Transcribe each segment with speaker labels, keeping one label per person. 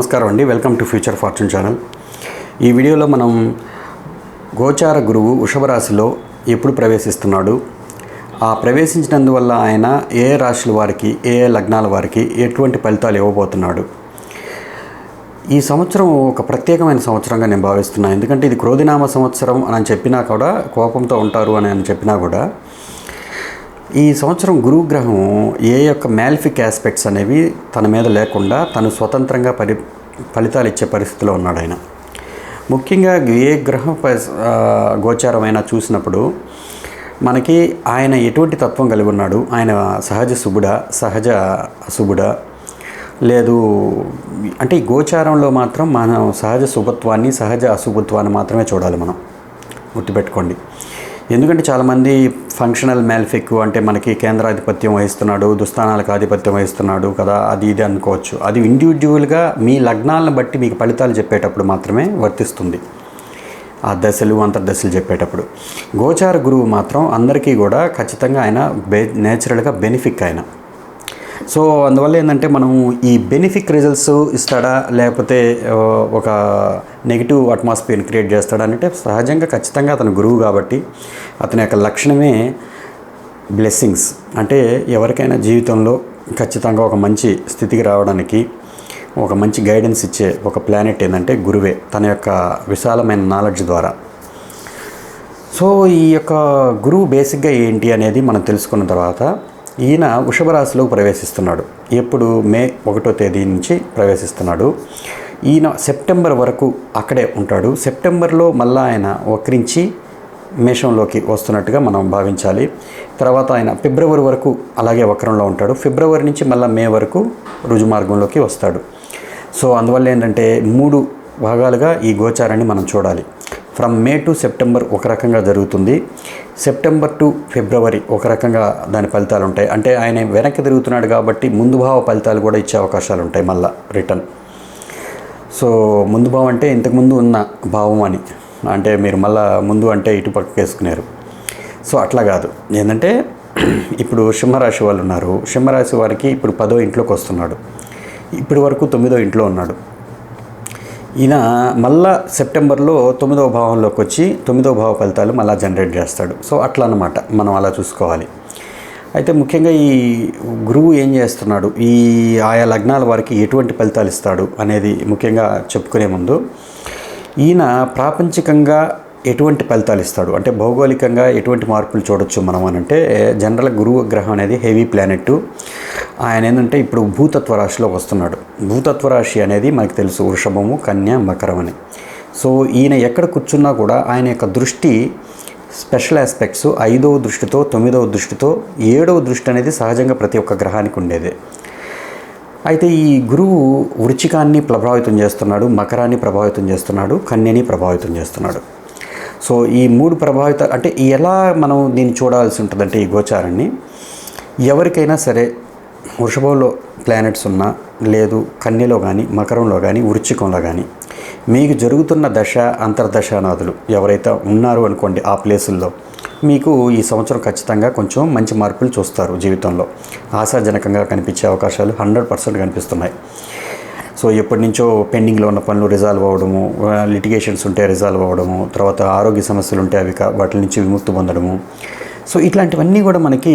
Speaker 1: నమస్కారం అండి. Welcome to future fortune channel. ఈ వీడియోలో మనం గోచార గురువు వృషభ రాశిలో ఎప్పుడు ప్రవేశిస్తున్నాడు? ఆ ప్రవేశించినందువల్ల ఆయన ఏ రాశుల వారికి ఏ లగ్నాల వారికి ఎటువంటి ఫలితాలు ఇవ్వబోతున్నాడు? ఈ సంవత్సరం ఒక ప్రత్యేకమైన సంవత్సరంగా నేను భావిస్తున్నాను ఎందుకంటే ఇది క్రోధినామ సంవత్సరం అని చెప్పినా కూడా కోపంతో ఉంటారు అని అని చెప్పినా కూడా ఈ సంవత్సరం గురుగ్రహం ఏ యొక్క మ్యాలిఫిక్ ఆస్పెక్ట్స్ అనేవి తన మీద లేకుండా తను స్వతంత్రంగా పరి ఫలితాలు ఇచ్చే పరిస్థితిలో ఉన్నాడు ఆయన. ముఖ్యంగా ఏ గ్రహం ప- గోచారమైనా చూసినప్పుడు మనకి ఆయన ఎటువంటి తత్వం కలిగి ఉన్నాడు? ఆయన సహజ శుభుడా సహజ అశుభుడా? లేదు అంటే ఈ గోచారంలో మాత్రం మనం సహజ శుభత్వాన్ని సహజ అశుభత్వాన్ని మాత్రమే చూడాలి మనం. గుర్తుపెట్టుకోండి. ఎందుకంటే చాలామంది ఫంక్షనల్ మ్యాల్ఫిక్ అంటే మనకి కేంద్రాధిపత్యం వహిస్తున్నాడు దుస్థానాలకు ఆధిపత్యం వహిస్తున్నాడు కదా అది ఇది అనుకోవచ్చు. అది ఇండివిజువల్గా మీ లగ్నాలను బట్టి మీకు ఫలితాలు చెప్పేటప్పుడు మాత్రమే వర్తిస్తుంది. ఆ దశలు అంతర్దశలు చెప్పేటప్పుడు. గోచార గురువు మాత్రం అందరికీ కూడా ఖచ్చితంగా ఆయన బే నేచురల్గా బెనిఫిక్ ఆయన. సో అందువల్ల ఏంటంటే మనం ఈ బెనిఫిక్ రిజల్ట్స్ ఇస్తాడా? లేకపోతే ఒక నెగిటివ్ అట్మాస్ఫియర్ని క్రియేట్ చేస్తాడా అంటే సహజంగా ఖచ్చితంగా అతను గురువు కాబట్టి అతని యొక్క లక్షణమే బ్లెస్సింగ్స్ అంటే ఎవరికైనా జీవితంలో ఖచ్చితంగా ఒక మంచి స్థితికి రావడానికి ఒక మంచి గైడెన్స్ ఇచ్చే ఒక ప్లానెట్ ఏంటంటే గురువే తన యొక్క విశాలమైన నాలెడ్జ్ ద్వారా. సో ఈ యొక్క గురువు బేసిక్గా ఏంటి అనేది మనం తెలుసుకున్న తర్వాత ఈయన వృషభరాశిలో ప్రవేశిస్తున్నాడు. ఎప్పుడు? మే ఒకటో తేదీ నుంచి ప్రవేశిస్తున్నాడు. ఈయన సెప్టెంబర్ వరకు అక్కడే ఉంటాడు. సెప్టెంబర్లో మళ్ళా ఆయన వక్రించి మేషంలోకి వస్తున్నట్టుగా మనం భావించాలి. తర్వాత ఆయన ఫిబ్రవరి వరకు అలాగే వక్రంలో ఉంటాడు. ఫిబ్రవరి నుంచి మళ్ళీ మే వరకు రుజుమార్గంలోకి వస్తాడు. సో అందువల్ల ఏంటంటే మూడు భాగాలుగా ఈ గోచారాన్ని మనం చూడాలి. ఫ్రమ్ మే టు సెప్టెంబర్ ఒక రకంగా జరుగుతుంది. సెప్టెంబర్ టు ఫిబ్రవరి ఒక రకంగా దాని ఫలితాలు ఉంటాయి. అంటే ఆయన వెనక్కి తిరుగుతున్నాడు కాబట్టి ముందు భావ ఫలితాలు కూడా ఇచ్చే అవకాశాలు ఉంటాయి మళ్ళా రిటర్న్. సో ముందు భావం అంటే ఇంతకుముందు ఉన్న భావం అని. అంటే మీరు మళ్ళా ముందు అంటే ఇటు వేసుకున్నారు సో అట్లా కాదు. ఏంటంటే ఇప్పుడు సింహరాశి వాళ్ళు ఉన్నారు. సింహరాశి వారికి ఇప్పుడు పదో ఇంట్లోకి వస్తున్నాడు. ఇప్పటి వరకు తొమ్మిదో ఇంట్లో ఉన్నాడు. ఈయన మళ్ళా సెప్టెంబర్లో తొమ్మిదవ భావంలోకి వచ్చి తొమ్మిదవ భావ ఫలితాలు మళ్ళా జనరేట్ చేస్తాడు. సో అట్లా అనమాట మనం అలా చూసుకోవాలి. అయితే ముఖ్యంగా ఈ గురువు ఏం చేస్తున్నాడు? ఈ ఆయా లగ్నాల వారికి ఎటువంటి ఫలితాలు ఇస్తాడు అనేది ముఖ్యంగా చెప్పుకునే ముందు ఈయన ప్రాపంచికంగా ఎటువంటి ఫలితాలు ఇస్తాడు? అంటే భౌగోళికంగా ఎటువంటి మార్పులు చూడొచ్చు మనం అని అంటే జనరల్ గురువు గ్రహం అనేది హెవీ ప్లానెట్. ఆయన ఏంటంటే ఇప్పుడు భూతత్వ రాశిలోకి వస్తున్నాడు. భూతత్వ రాశి అనేది మనకు తెలుసు వృషభము కన్య మకరం అని. సో ఈయన ఎక్కడ కూర్చున్నా కూడా ఆయన యొక్క దృష్టి స్పెషల్ ఆస్పెక్ట్స్ ఐదవ దృష్టితో తొమ్మిదవ దృష్టితో ఏడవ దృష్టి అనేది సహజంగా ప్రతి ఒక్క గ్రహానికి ఉండేదే. అయితే ఈ గురువు వృచ్చికాన్ని ప్రభావితం చేస్తున్నాడు మకరాన్ని ప్రభావితం చేస్తున్నాడు కన్యని ప్రభావితం చేస్తున్నాడు. సో ఈ మూడు ప్రభావిత అంటే ఎలా మనం దీన్ని చూడాల్సి ఉంటుందంటే ఈ గోచారాన్ని ఎవరికైనా సరే వృషభంలో ప్లానెట్స్ ఉన్నా లేదు కన్యలో కానీ మకరంలో కానీ వృచ్చికంలో కానీ మీకు జరుగుతున్న దశ అంతర్దశానాథులు ఎవరైతే ఉన్నారు అనుకోండి ఆ ప్లేసుల్లో మీకు ఈ సంవత్సరం ఖచ్చితంగా కొంచెం మంచి మార్పులు చూస్తారు జీవితంలో. ఆశాజనకంగా కనిపించే అవకాశాలు హండ్రెడ్ పర్సెంట్ కనిపిస్తున్నాయి. సో ఎప్పటి నుంచో పెండింగ్లో ఉన్న పనులు రిజాల్వ్ అవ్వడము లిటిగేషన్స్ ఉంటే రిజాల్వ్ అవ్వడము తర్వాత ఆరోగ్య సమస్యలు ఉంటే అవి వాటి నుంచి విముక్తి పొందడము. సో ఇట్లాంటివన్నీ కూడా మనకి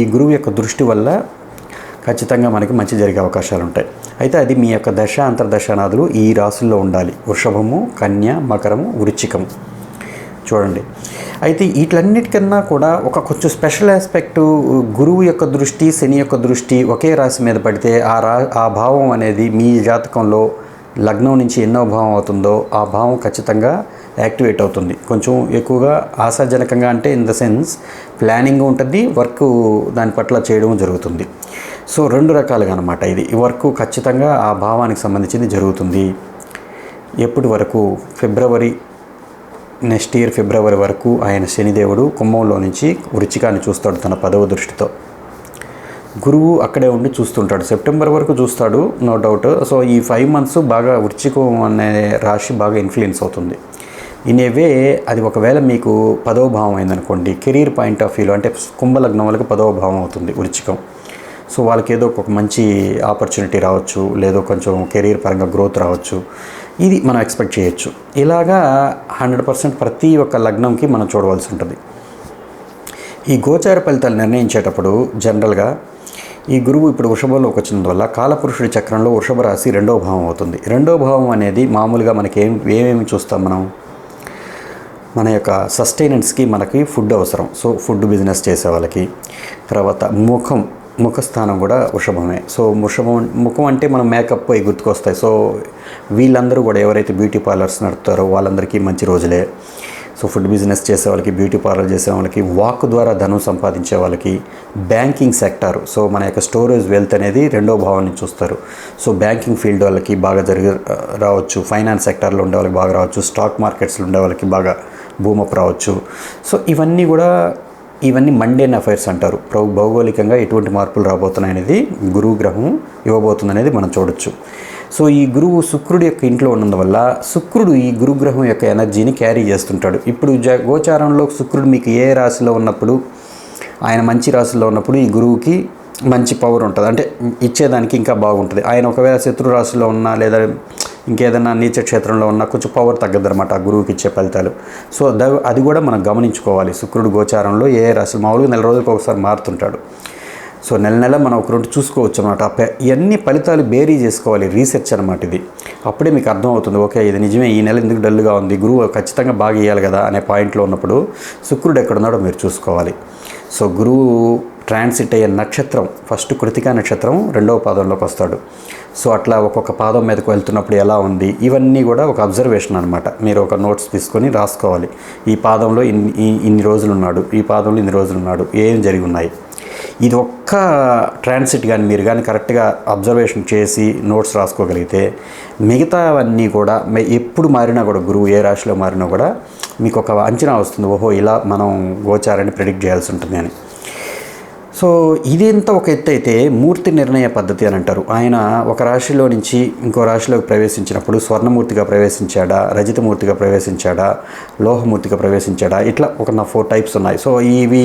Speaker 1: ఈ గురువు యొక్క దృష్టి వల్ల ఖచ్చితంగా మనకి మంచి జరిగే అవకాశాలు ఉంటాయి. అయితే అది మీ యొక్క దశ అంతర్దశానాదులు ఈ రాసుల్లో ఉండాలి. వృషభము కన్య మకరము వృచ్చికము. చూడండి. అయితే వీటన్నిటికన్నా కూడా ఒక కొంచెం స్పెషల్ ఆస్పెక్ట్ గురువు యొక్క దృష్టి శని యొక్క దృష్టి ఒకే రాశి మీద పడితే ఆ రా ఆ భావం అనేది మీ జాతకంలో లగ్నం నుంచి ఎన్నో భావం అవుతుందో ఆ భావం ఖచ్చితంగా యాక్టివేట్ అవుతుంది. కొంచెం ఎక్కువగా ఆశాజనకంగా అంటే ఇన్ ద సెన్స్ ప్లానింగ్ ఉంటుంది వర్క్ దాని పట్ల చేయడం జరుగుతుంది. సో రెండు రకాలుగా అనమాట ఇది. వర్క్ ఖచ్చితంగా ఆ భావానికి సంబంధించింది జరుగుతుంది. ఎప్పటి వరకు? ఫిబ్రవరి నెక్స్ట్ ఇయర్ ఫిబ్రవరి వరకు ఆయన శనిదేవుడు కుంభంలో నుంచి వృచ్చికాన్ని చూస్తాడు తన పదవ దృష్టితో. గురువు అక్కడే ఉండి చూస్తుంటాడు. సెప్టెంబర్ వరకు చూస్తాడు నో డౌట్. సో ఈ ఫైవ్ మంత్స్ బాగా వృచ్చికం అనే రాశి బాగా ఇన్ఫ్లుయెన్స్ అవుతుంది. ఇన్ ఏ వే అది ఒకవేళ మీకు పదవ భావం అయిందనుకోండి కెరీర్ పాయింట్ ఆఫ్ వ్యూలో అంటే కుంభలగ్నం వాళ్ళకి పదవ భావం అవుతుంది వృచ్చికం. సో వాళ్ళకి ఏదో ఒక మంచి ఆపర్చునిటీ రావచ్చు లేదో కొంచెం కెరీర్ పరంగా గ్రోత్ రావచ్చు. ఇది మనం ఎక్స్పెక్ట్ చేయొచ్చు. ఇలాగా హండ్రెడ్ పర్సెంట్ ప్రతి ఒక్క లగ్నంకి మనం చూడవలసి ఉంటుంది. ఈ గోచార ఫలితాలు నిర్ణయించేటప్పుడు జనరల్గా ఈ గురువు ఇప్పుడు వృషభంలోకి వచ్చినందువల్ల కాలపురుషుడి చక్రంలో వృషభ రాశి రెండో భావం అవుతుంది. రెండో భావం అనేది మామూలుగా మనకి ఏం ఏమేమి చూస్తాం మనం? మన యొక్క సస్టైనెన్స్కి మనకి ఫుడ్ అవసరం. సో ఫుడ్ బిజినెస్ చేసే వాళ్ళకి. తర్వాత ముఖం ముఖస్థానం కూడా వృషభమే. సో వృషభం ముఖం అంటే మనం మేకప్ అవి గుర్తుకొస్తాయి. సో వీళ్ళందరూ కూడా ఎవరైతే బ్యూటీ పార్లర్స్ నడుపుతారో వాళ్ళందరికీ మంచి రోజులే. సో ఫుడ్ బిజినెస్ చేసే వాళ్ళకి బ్యూటీ పార్లర్ చేసే వాళ్ళకి వాక్ ద్వారా ధనం సంపాదించే వాళ్ళకి బ్యాంకింగ్ సెక్టార్. సో మన యొక్క స్టోరేజ్ వెల్త్ అనేది రెండో భావాన్ని చూస్తారు. సో బ్యాంకింగ్ ఫీల్డ్ వాళ్ళకి బాగా జరిగి రావచ్చు. ఫైనాన్స్ సెక్టార్లో ఉండే వాళ్ళకి బాగా రావచ్చు. స్టాక్ మార్కెట్స్లో ఉండే వాళ్ళకి బాగా భూమప్ రావచ్చు. సో ఇవన్నీ కూడా ఇవన్నీ మండేన్ అఫైర్స్ అంటారు. ప్రభు భౌగోళికంగా ఎటువంటి మార్పులు రాబోతున్నాయి అనేది గురువు గ్రహం ఇవ్వబోతుంది అనేది మనం చూడొచ్చు. సో ఈ గురువు శుక్రుడి యొక్క ఇంట్లో ఉన్నందువల్ల శుక్రుడు ఈ గురుగ్రహం యొక్క ఎనర్జీని క్యారీ చేస్తుంటాడు. ఇప్పుడు జ గోచారంలో శుక్రుడు మీకు ఏ రాశిలో ఉన్నప్పుడు ఆయన మంచి రాశిలో ఉన్నప్పుడు ఈ గురువుకి మంచి పవర్ ఉంటుంది. అంటే ఇచ్చేదానికి ఇంకా బాగుంటుంది. ఆయన ఒకవేళ శత్రు రాశిలో ఉన్నా లేదా ఇంకేదైనా నీచ క్షేత్రంలో ఉన్నా కొంచెం పవర్ తగ్గదనమాట ఆ గురువుకి ఇచ్చే ఫలితాలు. సో అది కూడా మనం గమనించుకోవాలి. శుక్రుడు గోచారంలో ఏ రాశి మామూలుగా నెల రోజులకు ఒకసారి మారుతుంటాడు. సో నెల నెల మనం ఒక రెండు చూసుకోవచ్చు అనమాట ఇవన్నీ ఫలితాలు బేరీ చేసుకోవాలి. రీసెర్చ్ అనమాట ఇది. అప్పుడే మీకు అర్థమవుతుంది. ఓకే ఇది నిజమే ఈ నెల ఎందుకు డల్గా ఉంది? గురువు ఖచ్చితంగా బాగా ఇవ్వాలి కదా అనే పాయింట్లో ఉన్నప్పుడు శుక్రుడు ఎక్కడున్నాడో మీరు చూసుకోవాలి. సో గురువు ట్రాన్సిట్ అయ్యే నక్షత్రం ఫస్ట్ కృతికా నక్షత్రం రెండవ పాదంలోకి వస్తాడు. సో అట్లా ఒక్కొక్క పాదం మీదకు వెళ్తున్నప్పుడు ఎలా ఉంది? ఇవన్నీ కూడా ఒక అబ్జర్వేషన్ అనమాట మీరు ఒక నోట్స్ తీసుకొని రాసుకోవాలి. ఈ పాదంలో ఇన్ని ఈ- ఇన్ని రోజులు ఉన్నాడు ఈ పాదంలో ఇన్ని రోజులు ఉన్నాడు ఏం జరిగి ఉన్నాయి ఇది ఒక్క ట్రాన్సిట్ కానీ మీరు కానీ కరెక్ట్గా అబ్జర్వేషన్ చేసి నోట్స్ రాసుకోగలిగితే మిగతావన్నీ కూడా మే- ఎప్పుడు మారినా కూడా గురువు ఏ రాశిలో మారినా కూడా మీకు ఒక అంచనా వస్తుంది. ఓహో ఇలా మనం గోచారాన్ని ప్రిడిక్ట్ చేయాల్సి ఉంటుంది అని. సో ఇదంతా ఒక ఎత్తు అయితే మూర్తి నిర్ణయ పద్ధతి అని అంటారు. ఆయన ఒక రాశిలో నుంచి ఇంకో రాశిలోకి ప్రవేశించినప్పుడు స్వర్ణమూర్తిగా ప్రవేశించాడా? రజితమూర్తిగా ప్రవేశించాడా? లోహమూర్తిగా ప్రవేశించాడా? ఇట్లా ఒక నా ఫోర్ టైప్స్ ఉన్నాయి. సో ఇవి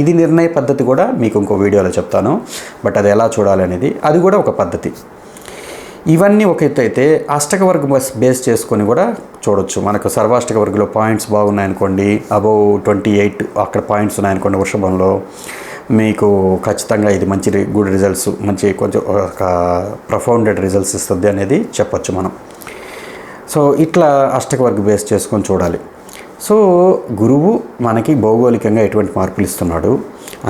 Speaker 1: ఇది నిర్ణయ పద్ధతి కూడా మీకు ఇంకో వీడియోలో చెప్తాను. బట్ అది ఎలా చూడాలి అనేది అది కూడా ఒక పద్ధతి. ఇవన్నీ ఒక ఎత్తు అయితే అష్టక వర్గ బస్ బేస్ చేసుకొని కూడా చూడొచ్చు. మనకు సర్వాష్టక వర్గంలో పాయింట్స్ బాగున్నాయనుకోండి అబౌవ్ ట్వంటీ ఎయిట్ అక్కడ పాయింట్స్ ఉన్నాయనుకోండి వృషభంలో. మీకు ఖచ్చితంగా ఇది మంచి గుడ్ రిజల్ట్స్ మంచి కొంచెం ఒక ప్రఫౌండెడ్ రిజల్ట్స్ ఇస్తుంది అనేది చెప్పొచ్చు మనం. సో ఇట్లా అష్టక వర్గ బేస్ చేసుకొని చూడాలి. సో గురువు మనకి భౌగోళికంగా ఎటువంటి మార్పులు ఇస్తున్నాడు?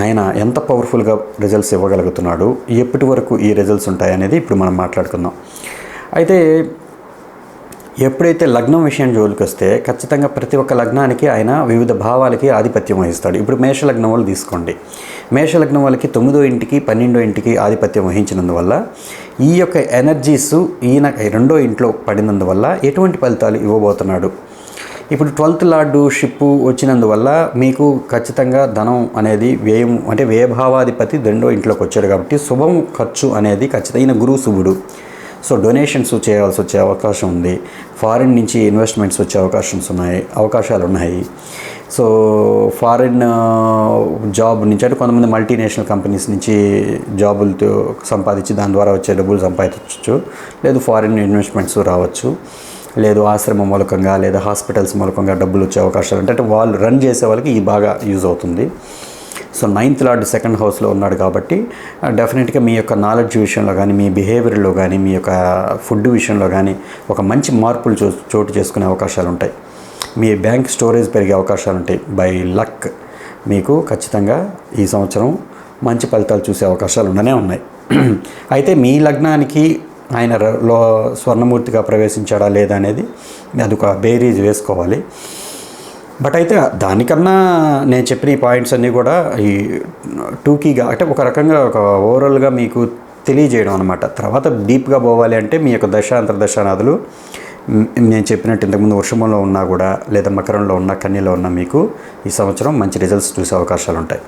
Speaker 1: ఆయన ఎంత పవర్ఫుల్గా రిజల్ట్స్ ఇవ్వగలుగుతున్నాడు? ఎప్పటి వరకు ఈ రిజల్ట్స్ ఉంటాయి అనేది ఇప్పుడు మనం మాట్లాడుకుందాం. అయితే ఎప్పుడైతే లగ్నం విషయం జోలికి వస్తే ఖచ్చితంగా ప్రతి ఒక్క లగ్నానికి ఆయన వివిధ భావాలకి ఆధిపత్యం వహిస్తాడు. ఇప్పుడు మేషలగ్నం వాళ్ళు తీసుకోండి. మేషలగ్నం వాళ్ళకి తొమ్మిదో ఇంటికి పన్నెండో ఇంటికి ఆధిపత్యం వహించినందువల్ల ఈ యొక్క ఎనర్జీస్ ఈయన రెండో ఇంట్లో పడినందువల్ల ఎటువంటి ఫలితాలు ఇవ్వబోతున్నాడు? ఇప్పుడు ట్వెల్త్ లార్డు షిప్ వచ్చినందువల్ల మీకు ఖచ్చితంగా ధనం అనేది వ్యయం అంటే వ్యయభావాధిపతి రెండో ఇంట్లోకి వచ్చాడు కాబట్టి శుభం ఖర్చు అనేది ఖచ్చితంగా ఈయన గురువు శుభుడు. సో డొనేషన్స్ చేయాల్సి వచ్చే అవకాశం ఉంది. ఫారిన్ నుంచి ఇన్వెస్ట్మెంట్స్ వచ్చే అవకాశన్స్ ఉన్నాయి అవకాశాలు ఉన్నాయి. సో ఫారిన్ జాబ్ uh, నుంచి అంటే కొంతమంది మల్టీనేషనల్ కంపెనీస్ నుంచి జాబులతో సంపాదించి దాని ద్వారా వచ్చే డబ్బులు సంపాదించవచ్చు లేదు ఫారిన్ ఇన్వెస్ట్మెంట్స్ రావచ్చు. లేదు ఆశ్రమం మూలకంగా లేదా హాస్పిటల్స్ మూలకంగా డబ్బులు వచ్చే అవకాశాలు అంటే వాళ్ళు రన్ చేసే వాళ్ళకి ఈ బాగా యూజ్ అవుతుంది. సో నైన్త్ లార్డ్ సెకండ్ హౌస్లో ఉన్నాడు కాబట్టి డెఫినెట్గా మీ యొక్క నాలెడ్జ్ విషయంలో కానీ మీ బిహేవియర్లో కానీ మీ యొక్క ఫుడ్ విషయంలో కానీ ఒక మంచి మార్పులు చో చోటు చేసుకునే అవకాశాలు ఉంటాయి. మీ బ్యాంక్ స్టోరేజ్ పెరిగే అవకాశాలు ఉంటాయి. బై లక్ మీకు ఖచ్చితంగా ఈ సంవత్సరం మంచి ఫలితాలు చూసే అవకాశాలు ఉండనే ఉన్నాయి. అయితే మీ లగ్నానికి ఆయన లో స్వర్ణమూర్తిగా ప్రవేశించాడా లేదా అనేది అదొక బేరీజ్ వేసుకోవాలి. బట్ అయితే దానికన్నా నేను చెప్పిన ఈ పాయింట్స్ అన్నీ కూడా ఈ టూకీగా అంటే ఒక రకంగా ఒక ఓవరాల్గా మీకు తెలియజేయడం అనమాట తర్వాత డీప్గా పోవాలి అంటే మీ యొక్క దశ అంతర్దశానాదులు నేను చెప్పినట్టు ఇంతకుముందు వృషభంలో ఉన్నా కూడా లేదా మకరంలో ఉన్న కన్యలో ఉన్న మీకు ఈ సంవత్సరం మంచి రిజల్ట్స్ చూసే అవకాశాలు ఉంటాయి.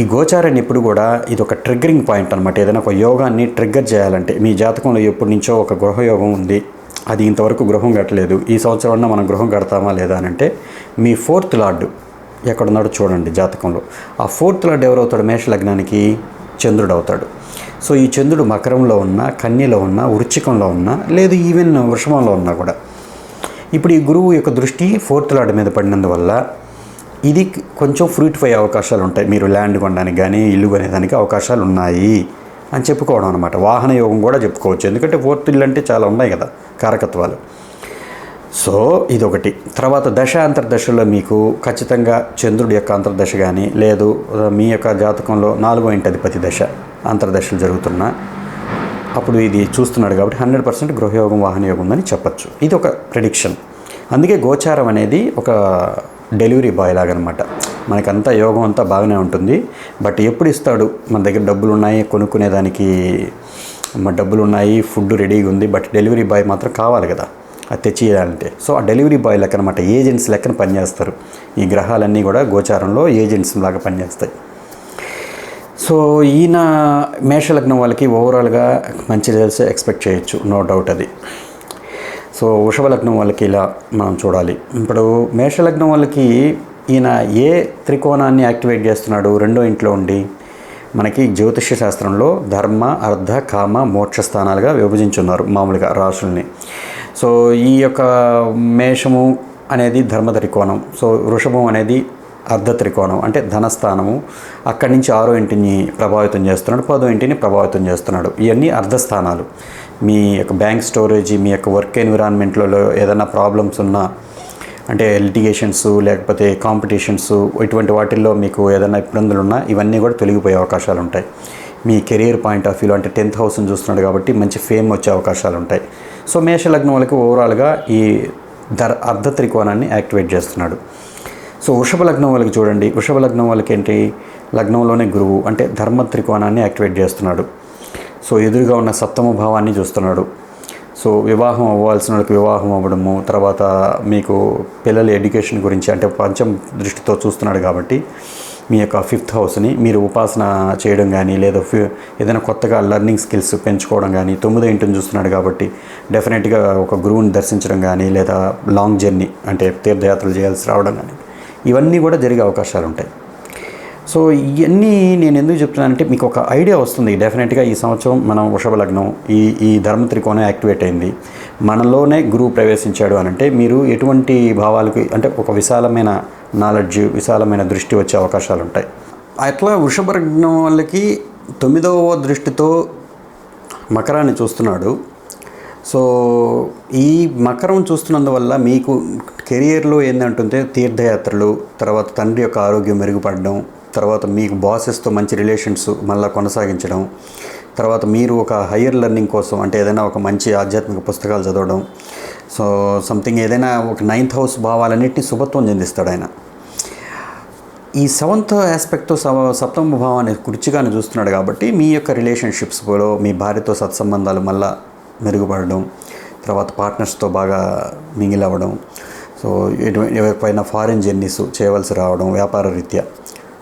Speaker 1: ఈ గోచారాన్ని ఎప్పుడు కూడా ఇది ఒక ట్రిగ్గరింగ్ పాయింట్ అనమాట ఏదైనా ఒక యోగాన్ని ట్రిగ్గర్ చేయాలంటే మీ జాతకంలో ఎప్పటి నుంచో ఒక గృహయోగం ఉంది. అది ఇంతవరకు గృహం కట్టలేదు. ఈ సంవత్సరం మనం గృహం కడతామా లేదా అని అంటే మీ ఫోర్త్ లార్డు ఎక్కడున్నాడో చూడండి జాతకంలో. ఆ ఫోర్త్ లార్డ్ ఎవరవుతాడు? మేష లగ్నానికి చంద్రుడు అవుతాడు సో ఈ చంద్రుడు మకరంలో ఉన్న కన్యలో ఉన్న వృచ్చికంలో ఉన్న లేదు ఈవెన్ వృషభంలో ఉన్నా కూడా. ఇప్పుడు ఈ గురువు యొక్క దృష్టి ఫోర్త్ లార్డ్ మీద పడినందువల్ల ఇది కొంచెం ఫ్రూటిఫై అవకాశాలు ఉంటాయి. మీరు ల్యాండ్ కొనడానికి కానీ ఇల్లు కొనేదానికి అవకాశాలు ఉన్నాయి. అని చెప్పుకోవడం అనమాట వాహన యోగం కూడా చెప్పుకోవచ్చు. ఎందుకంటే ఫోర్త్ అంటే చాలా ఉన్నాయి కదా కారకత్వాలు. సో ఇదొకటి. తర్వాత దశ అంతర్దశలో మీకు ఖచ్చితంగా చంద్రుడి యొక్క అంతర్దశ కానీ లేదు మీ యొక్క జాతకంలో నాలుగో ఇంటధిపతి దశ అంతర్దశలు జరుగుతున్నా అప్పుడు ఇది చూస్తున్నాడు కాబట్టి హండ్రెడ్ పర్సెంట్ గృహయోగం వాహన యోగం అని చెప్పచ్చు. ఇది ఒక ప్రిడిక్షన్. అందుకే గోచారం అనేది ఒక డెలివరీ బాయ్ లాగనమాట. మనకంతా యోగం అంతా బాగానే ఉంటుంది. బట్ ఎప్పుడు ఇస్తాడు? మన దగ్గర డబ్బులు ఉన్నాయి కొనుక్కునేదానికి మా డబ్బులు ఉన్నాయి ఫుడ్ రెడీగా ఉంది బట్ డెలివరీ బాయ్ మాత్రం కావాలి కదా. అది తెచ్చియాలంటే సో ఆ డెలివరీ బాయ్ లెక్క అనమాట ఏజెంట్స్ లెక్కన పనిచేస్తారు. ఈ గ్రహాలన్నీ కూడా గోచారంలో ఏజెంట్స్ లాగా పనిచేస్తాయి. సో ఈయన మేషలగ్నం వాళ్ళకి ఓవరాల్గా మంచి రిజల్ట్స్ ఎక్స్పెక్ట్ చేయొచ్చు. నో డౌట్ అది. సో వృషభలగ్నం వాళ్ళకి ఇలా మనం చూడాలి. ఇప్పుడు మేషలగ్నం వాళ్ళకి ఈయన ఏ త్రికోణాన్ని యాక్టివేట్ చేస్తున్నాడు? రెండో ఇంట్లో ఉండి మనకి జ్యోతిష్య శాస్త్రంలో ధర్మ అర్ధ కామ మోక్ష స్థానాలుగా విభజించున్నారు మామూలుగా రాశుల్ని. సో ఈ యొక్క మేషము అనేది ధర్మ త్రికోణం. సో వృషభం అనేది అర్ధ త్రికోణం అంటే ధనస్థానము. అక్కడి నుంచి ఆరో ఇంటిని ప్రభావితం చేస్తున్నాడు పదో ఇంటిని ప్రభావితం చేస్తున్నాడు. ఇవన్నీ అర్ధస్థానాలు. మీ యొక్క బ్యాంక్ స్టోరేజీ మీ యొక్క వర్క్ ఎన్విరాన్మెంట్లలో ఏదైనా ప్రాబ్లమ్స్ ఉన్నా అంటే లిటిగేషన్స్ లేకపోతే కాంపిటీషన్స్ ఇటువంటి వాటిల్లో మీకు ఏదైనా ఇబ్బందులు ఉన్నా ఇవన్నీ కూడా తొలగిపోయే అవకాశాలు ఉంటాయి. మీ కెరీర్ పాయింట్ ఆఫ్ వ్యూలో అంటే టెన్త్ హౌస్ని చూస్తున్నాడు కాబట్టి మంచి ఫేమ్ వచ్చే అవకాశాలు ఉంటాయి. సో మేషలగ్నం వాళ్ళకి ఓవరాల్గా ఈ ధర అర్ధ త్రికోణాన్ని యాక్టివేట్ చేస్తున్నాడు. సో వృషభ లగ్నం వాళ్ళకి చూడండి. వృషభ లగ్నం వాళ్ళకి ఏంటి లగ్నంలోనే గురువు అంటే ధర్మ త్రికోణాన్ని యాక్టివేట్ చేస్తున్నాడు. సో ఎదురుగా ఉన్న సప్తమ భావాన్ని చూస్తున్నాడు. సో వివాహం అవ్వాల్సిన వాళ్ళకి వివాహం అవ్వడము తర్వాత మీకు పిల్లల ఎడ్యుకేషన్ గురించి అంటే పంచం దృష్టితో చూస్తున్నాడు కాబట్టి మీ యొక్క ఫిఫ్త్ హౌస్ని మీరు ఉపాసన చేయడం కానీ లేదా ఫ్యూ ఏదైనా కొత్తగా లెర్నింగ్ స్కిల్స్ పెంచుకోవడం కానీ తొమ్మిదో ఇంటిని చూస్తున్నాడు కాబట్టి డెఫినెట్గా ఒక గురువుని దర్శించడం కానీ లేదా లాంగ్ జర్నీ అంటే తీర్థయాత్రలు చేయాల్సి రావడం కానీ ఇవన్నీ కూడా జరిగే అవకాశాలు ఉంటాయి. సో ఇవన్నీ నేను ఎందుకు చెప్తున్నానంటే మీకు ఒక ఐడియా వస్తుంది. డెఫినెట్గా ఈ సంవత్సరం మనం వృషభ లగ్నం ఈ ఈ ధర్మ త్రికోణం యాక్టివేట్ అయింది. మనలోనే గురువు ప్రవేశించాడు అని అంటే మీరు ఎటువంటి భావాలకు అంటే ఒక విశాలమైన నాలెడ్జ్ విశాలమైన దృష్టి వచ్చే అవకాశాలు ఉంటాయి. అట్లా వృషభ లగ్నం వాళ్ళకి తొమ్మిదవ దృష్టితో మకరాన్ని చూస్తున్నాడు. సో ఈ మకరం చూస్తున్నందువల్ల మీకు కెరియర్లో ఏంటంటుంటే తీర్థయాత్రలు తర్వాత తండ్రి యొక్క ఆరోగ్యం మెరుగుపడడం తర్వాత మీకు బాసెస్తో మంచి రిలేషన్స్ మళ్ళీ కొనసాగించడం తర్వాత మీరు ఒక హయ్యర్ లెర్నింగ్ కోసం అంటే ఏదైనా ఒక మంచి ఆధ్యాత్మిక పుస్తకాలు చదవడం సో సంథింగ్ ఏదైనా ఒక నైన్త్ హౌస్ భావాలన్నింటినీ శుభత్వం చెందిస్తాడు ఆయన. ఈ సెవెంత్ ఆస్పెక్ట్తో సవ సప్తమ భావాన్ని కుర్చిగానే చూస్తున్నాడు కాబట్టి మీ యొక్క రిలేషన్షిప్స్లో మీ భార్యతో సత్సంబంధాలు మళ్ళీ మెరుగుపడడం తర్వాత పార్ట్నర్స్తో బాగా మింగిలవ్వడం సో ఎటువంటి ఎవరిపైన ఫారిన్ జర్నీస్ చేయవలసి రావడం వ్యాపార రీత్యా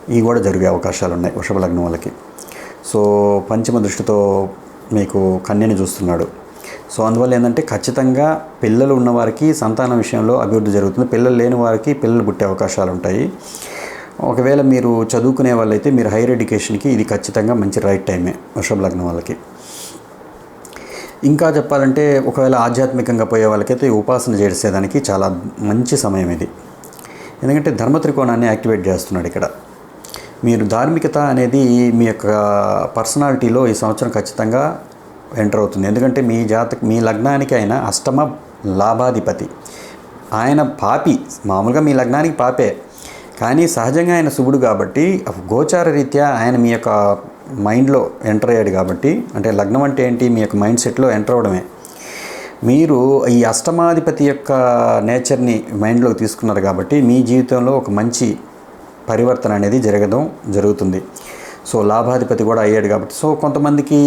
Speaker 1: ఇవి కూడా జరిగే అవకాశాలు ఉన్నాయి వృషభ లగ్నం వాళ్ళకి. సో పంచమ దృష్టితో మీకు కన్యని చూస్తున్నాడు. సో అందువల్ల ఏంటంటే ఖచ్చితంగా పిల్లలు ఉన్నవారికి సంతానం విషయంలో అభివృద్ధి జరుగుతుంది. పిల్లలు లేని వారికి పిల్లలు పుట్టే అవకాశాలు ఉంటాయి. ఒకవేళ మీరు చదువుకునే వాళ్ళైతే మీరు హైయర్ ఎడ్యుకేషన్కి ఇది ఖచ్చితంగా మంచి రైట్ టైమే వృషభ లగ్నం వాళ్ళకి. ఇంకా చెప్పాలంటే ఒకవేళ ఆధ్యాత్మికంగా పోయే వాళ్ళకైతే ఉపాసన చేసేదానికి చాలా మంచి సమయం ఇది. ఎందుకంటే ధర్మ త్రికోణాన్ని యాక్టివేట్ చేస్తున్నాడు ఇక్కడ. మీరు ధార్మికత అనేది మీ యొక్క పర్సనాలిటీలో ఈ సంవత్సరం ఖచ్చితంగా ఎంటర్ అవుతుంది. ఎందుకంటే మీ జాతక మీ లగ్నానికి ఆయన అష్టమ లాభాధిపతి. ఆయన పాపి మామూలుగా మీ లగ్నానికి పాపే. కానీ సహజంగా ఆయన శుభుడు కాబట్టి గోచార రీత్యా ఆయన మీ యొక్క మైండ్లో ఎంటర్ అయ్యాడు కాబట్టి అంటే లగ్నం అంటే ఏంటి? మీ యొక్క మైండ్ సెట్లో ఎంటర్ అవ్వడమే. మీరు ఈ అష్టమాధిపతి యొక్క నేచర్ని మైండ్లోకి తీసుకున్నారు కాబట్టి మీ జీవితంలో ఒక మంచి పరివర్తన అనేది జరగడం జరుగుతుంది. సో లాభాధిపతి కూడా అయ్యాడు కాబట్టి సో కొంతమందికి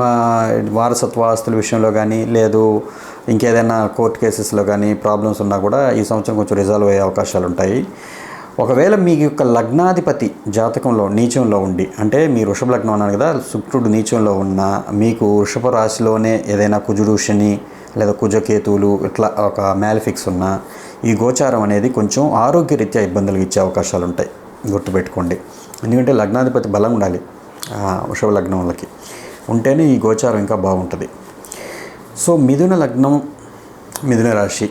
Speaker 1: మా వారసత్వ ఆస్తుల విషయంలో కానీ లేదు ఇంకేదైనా కోర్టు కేసెస్లో కానీ ప్రాబ్లమ్స్ ఉన్నా కూడా ఈ సంవత్సరం కొంచెం రిజాల్వ్ అయ్యే అవకాశాలు ఉంటాయి. ఒకవేళ మీ యొక్క లగ్నాధిపతి జాతకంలో నీచంలో ఉండి అంటే మీ వృషభ లగ్నం అన్నాను కదా శుక్రుడు నీచంలో ఉన్న మీకు వృషభ రాశిలోనే ఏదైనా కుజుడు శని లేదా కుజకేతువులు ఇట్లా ఒక మ్యాలిఫిక్స్ ఉన్న ఈ గోచారం అనేది కొంచెం ఆరోగ్యరీత్యా ఇబ్బందులు ఇచ్చే అవకాశాలు ఉంటాయి. గుర్తుపెట్టుకోండి. ఎందుకంటే లగ్నాధిపతి బలం ఉండాలి వృషభ లగ్నం వాళ్ళకి. ఉంటేనే ఈ గోచారం ఇంకా బాగుంటుంది. సో మిథున లగ్నం మిథున రాశి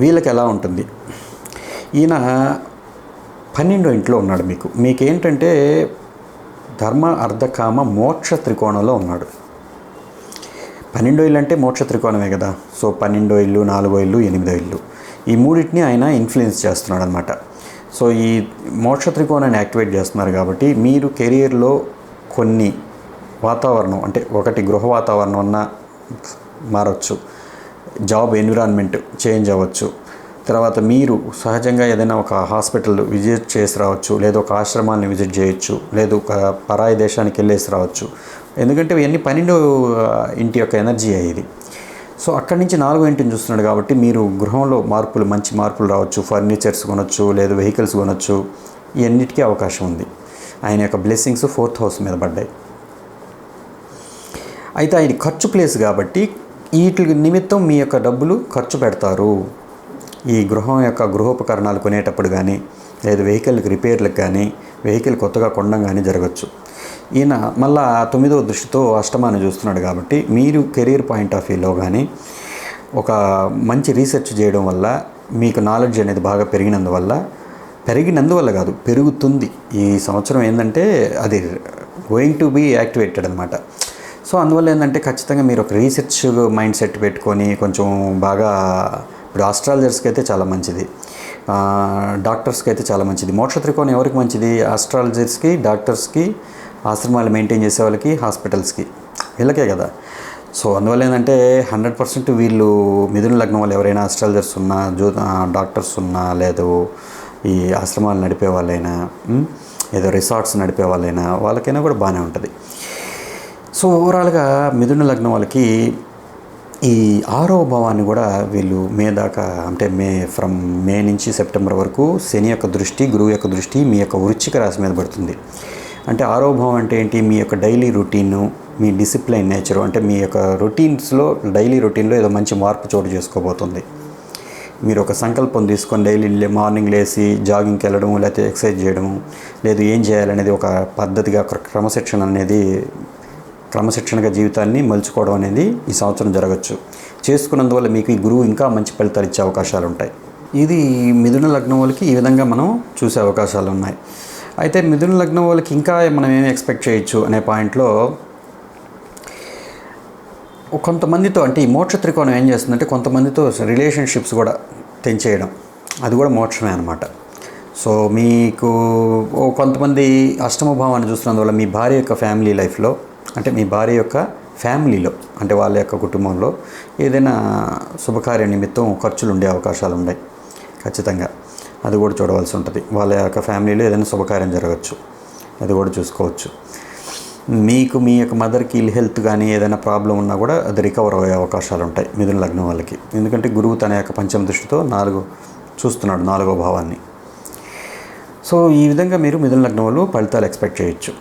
Speaker 1: వీళ్ళకి ఎలా ఉంటుంది? ఈయన పన్నెండో ఇంట్లో ఉన్నాడు మీకు. మీకేంటంటే ధర్మ అర్ధకామ మోక్ష త్రికోణంలో ఉన్నాడు. పన్నెండో ఇల్లు అంటే మోక్ష త్రికోణమే కదా. సో పన్నెండో ఇల్లు నాలుగో ఇల్లు ఎనిమిదో ఇల్లు. ఈ మూడింటిని ఆయన ఇన్ఫ్లుయెన్స్ చేస్తున్నాడు అనమాట సో ఈ మోక్ష త్రికోణాన్ని యాక్టివేట్ చేస్తున్నారు కాబట్టి మీరు కెరియర్లో కొన్ని వాతావరణం అంటే ఒకటి గృహ వాతావరణం అన్న మారచ్చు. జాబ్ ఎన్విరాన్మెంట్ చేంజ్ అవ్వచ్చు. తర్వాత మీరు సహజంగా ఏదైనా ఒక హాస్పిటల్ విజిట్ చేసి రావచ్చు లేదా ఒక ఆశ్రమాన్ని విజిట్ చేయొచ్చు లేదు ఒక పరాయి దేశానికి వెళ్ళేసి రావచ్చు. ఎందుకంటే ఇవన్నీ పన్నెండు ఇంటి యొక్క ఎనర్జీ ఇది. సో అక్కడి నుంచి నాలుగో ఇంటిని చూస్తున్నాడు కాబట్టి మీరు గృహంలో మార్పులు మంచి మార్పులు రావచ్చు ఫర్నిచర్స్ కొనొచ్చు లేదు వెహికల్స్ కొనొచ్చు ఇవన్నిటికీ అవకాశం ఉంది. ఆయన యొక్క బ్లెస్సింగ్స్ ఫోర్త్ హౌస్ మీద పడ్డాయి. అయితే ఆయన ఖర్చు ప్లేస్ కాబట్టి వీటి నిమిత్తం మీ యొక్క డబ్బులు ఖర్చు పెడతారు. ఈ గృహం యొక్క గృహోపకరణాలు కొనేటప్పుడు కానీ లేదా వెహికల్కి రిపేర్లకు కానీ వెహికల్ కొత్తగా కొనడం కానీ జరగచ్చు. ఈయన మళ్ళా తొమ్మిదో దృష్టితో అష్టమాన్ని చూస్తున్నాడు కాబట్టి మీరు కెరీర్ పాయింట్ ఆఫ్ వ్యూలో కానీ ఒక మంచి రీసెర్చ్ చేయడం వల్ల మీకు నాలెడ్జ్ అనేది బాగా పెరిగినందువల్ల పెరిగినందువల్ల కాదు పెరుగుతుంది. ఈ సంవత్సరం ఏంటంటే అది గోయింగ్ టు బీ యాక్టివేటెడ్ అనమాట సో అందువల్ల ఏంటంటే ఖచ్చితంగా మీరు ఒక రీసెర్చ్ మైండ్ సెట్ పెట్టుకొని కొంచెం బాగా ఇప్పుడు ఆస్ట్రాలజర్స్కి అయితే చాలా మంచిది. డాక్టర్స్కి అయితే చాలా మంచిది. మోక్ష త్రికోణం ఎవరికి మంచిది? ఆస్ట్రాలజర్స్కి డాక్టర్స్కి ఆశ్రమాలు మెయింటైన్ చేసే వాళ్ళకి హాస్పిటల్స్కి వీళ్ళకే కదా. సో అందువల్ల ఏంటంటే హండ్రెడ్ పర్సెంట్ వీళ్ళు మిథున లగ్నం వాళ్ళు ఎవరైనా ఆస్ట్రాలజర్స్ ఉన్నా జో డాక్టర్స్ ఉన్నా లేదు ఈ ఆశ్రమాలు నడిపే వాళ్ళైనా ఏదో రిసార్ట్స్ నడిపే వాళ్ళైనా వాళ్ళకైనా కూడా బాగానే ఉంటుంది. సో ఓవరాల్గా మిథున లగ్నం వాళ్ళకి ఈ ఆరో భావాన్ని కూడా వీళ్ళు మే దాకా అంటే మే ఫ్రమ్ మే నుంచి సెప్టెంబర్ వరకు శని యొక్క దృష్టి గురువు యొక్క దృష్టి మీ యొక్క వృచ్చిక రాశి మీద పడుతుంది. అంటే ఆరో భావం అంటే ఏంటి? మీ యొక్క డైలీ రొటీన్ మీ డిసిప్లైన్ నేచర్ అంటే మీ యొక్క రొటీన్స్లో డైలీ రొటీన్లో ఏదో మంచి మార్పు చోటు చేసుకోబోతుంది. మీరు ఒక సంకల్పం తీసుకొని డైలీ లే- మార్నింగ్ లేచి జాగింగ్కి వెళ్ళడం లేకపోతే ఎక్సర్సైజ్ చేయడము లేదు ఏం చేయాలనేది ఒక పద్ధతిగా ఒక క్రమశిక్షణ అనేది క్రమశిక్షణగా జీవితాన్ని మలుచుకోవడం అనేది ఈ సంవత్సరం జరగచ్చు. చేసుకున్నందువల్ల మీకు ఈ గురువు ఇంకా మంచి ఫలితాలు ఇచ్చే అవకాశాలు ఉంటాయి. ఇది మిథున లగ్నం వాళ్ళకి ఈ విధంగా మనం చూసే అవకాశాలు ఉన్నాయి. అయితే మిథున లగ్నం వాళ్ళకి ఇంకా మనం ఏమి ఎక్స్పెక్ట్ చేయొచ్చు అనే పాయింట్లో కొంతమందితో అంటే ఈ మోక్ష త్రికోణం ఏం చేస్తుందంటే కొంతమందితో రిలేషన్షిప్స్ కూడా తెంచేయడం. అది కూడా మోక్షమే అనమాట సో మీకు ఓ కొంతమంది అష్టమ భావాన్ని చూస్తున్నందువల్ల మీ భార్య యొక్క ఫ్యామిలీ లైఫ్లో అంటే మీ భార్య యొక్క ఫ్యామిలీలో అంటే వాళ్ళ యొక్క కుటుంబంలో ఏదైనా శుభకార్య నిమిత్తం ఖర్చులు ఉండే అవకాశాలు ఉన్నాయి ఖచ్చితంగా. అది కూడా చూడవలసి ఉంటుంది. వాళ్ళ యొక్క ఫ్యామిలీలో ఏదైనా శుభకార్యం జరగచ్చు. అది కూడా చూసుకోవచ్చు. మీకు మీ యొక్క మదర్కి ఇల్ హెల్త్ కానీ ఏదైనా ప్రాబ్లం ఉన్నా కూడా అది రికవర్ అయ్యే అవకాశాలు ఉంటాయి మిథున లగ్నం వాళ్ళకి. ఎందుకంటే గురువు తన యొక్క పంచమ దృష్టితో నాలుగు చూస్తున్నాడు నాలుగో భావాన్ని. సో ఈ విధంగా మీరు మిథున లగ్నం వాళ్ళు ఫలితాలు ఎక్స్పెక్ట్ చేయొచ్చు.